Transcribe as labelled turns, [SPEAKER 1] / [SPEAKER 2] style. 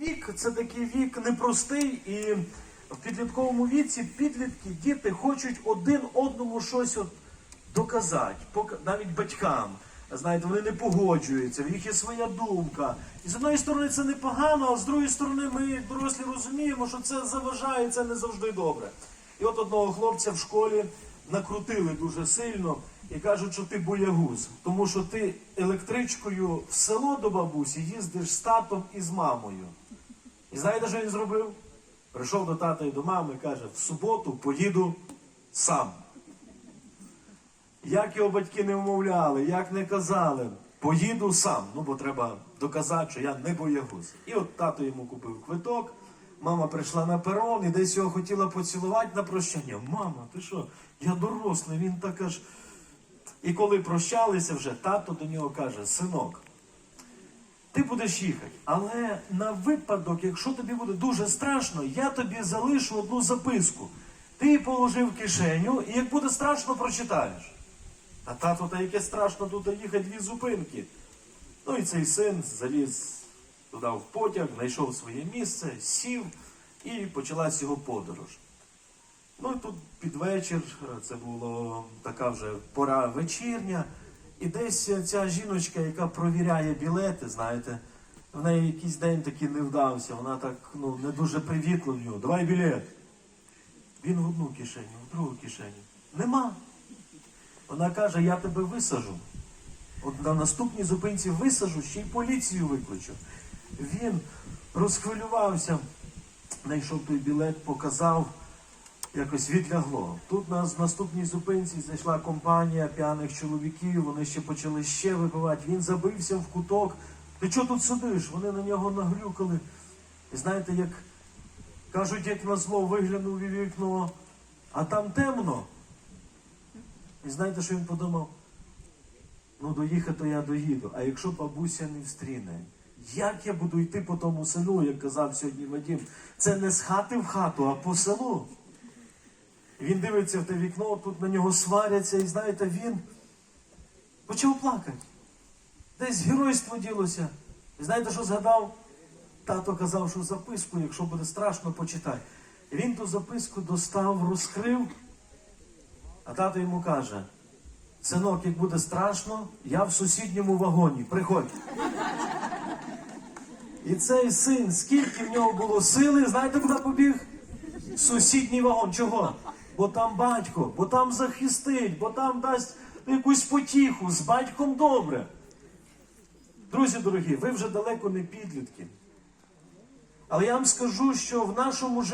[SPEAKER 1] Вік це такий вік непростий, і в підлітковому віці підлітки, діти хочуть один одному щось от доказати, навіть батькам. Знаєте, вони не погоджуються, в них є своя думка. І з одної сторони це непогано, а з другої сторони ми, дорослі, розуміємо, що це заважає, це не завжди добре. І от одного хлопця в школі накрутили дуже сильно і кажуть, що ти боягуз, тому що ти електричкою в село до бабусі їздиш з татом і з мамою. І знаєте, що він зробив? Прийшов до тата і до мами і каже: в суботу поїду сам. Як його батьки не вмовляли, як не казали, поїду сам. Ну, бо треба доказати, що я не боягуз. І от тато йому купив квиток, мама прийшла на перон і десь його хотіла поцілувати на прощання. Мама, ти що? Я дорослий, він так аж. І коли прощалися вже, тато до нього каже: синок, будеш їхати, але на випадок, якщо тобі буде дуже страшно, я тобі залишу одну записку. Ти її положи в кишеню, і як буде страшно, прочитаєш. А тато, та яке страшно тут їхати дві зупинки. Ну і цей син заліз туди в потяг, знайшов своє місце, сів і почалась його подорож. Ну і тут під вечір, це була така вже пора вечірня, і десь ця жіночка, яка провіряє білети, знаєте, в неї якийсь день такий не вдався, вона так ну, не дуже привітливо. Давай білет. Він в одну кишеню, в другу кишеню. Нема. Вона каже, я тебе висажу. От на наступній зупинці висажу, ще й поліцію викличу. Він розхвилювався, знайшов той білет, показав, якось відлягло. Тут на наступній зупинці зайшла компанія п'яних чоловіків, вони ще почали ще випивати. Він забився в куток. Ти чого тут сидиш? Вони на нього нагрюкали. І знаєте, як кажуть, як на зло виглянув у вікно, а там темно. І знаєте, що він подумав? Ну, доїхати я доїду. А якщо бабуся не встріне, як я буду йти по тому селу, як казав сьогодні Вадим? Це не з хати в хату, а по селу. Він дивиться в те вікно, тут на нього сваряться, і знаєте, він почав плакати. Десь геройство ділося. І знаєте, що згадав? Тато казав, що записку, якщо буде страшно, почитай. Він ту записку достав, розкрив. А тато йому каже: синок, як буде страшно, я в сусідньому вагоні. Приходь. І цей син, скільки в нього було сили, знаєте, куди побіг? Сусідній вагон. Чого? Бо там батько, бо там захистить, бо там дасть якусь потіху. З батьком добре. Друзі дорогі, ви вже далеко не підлітки. Але я вам скажу, що в нашому житті.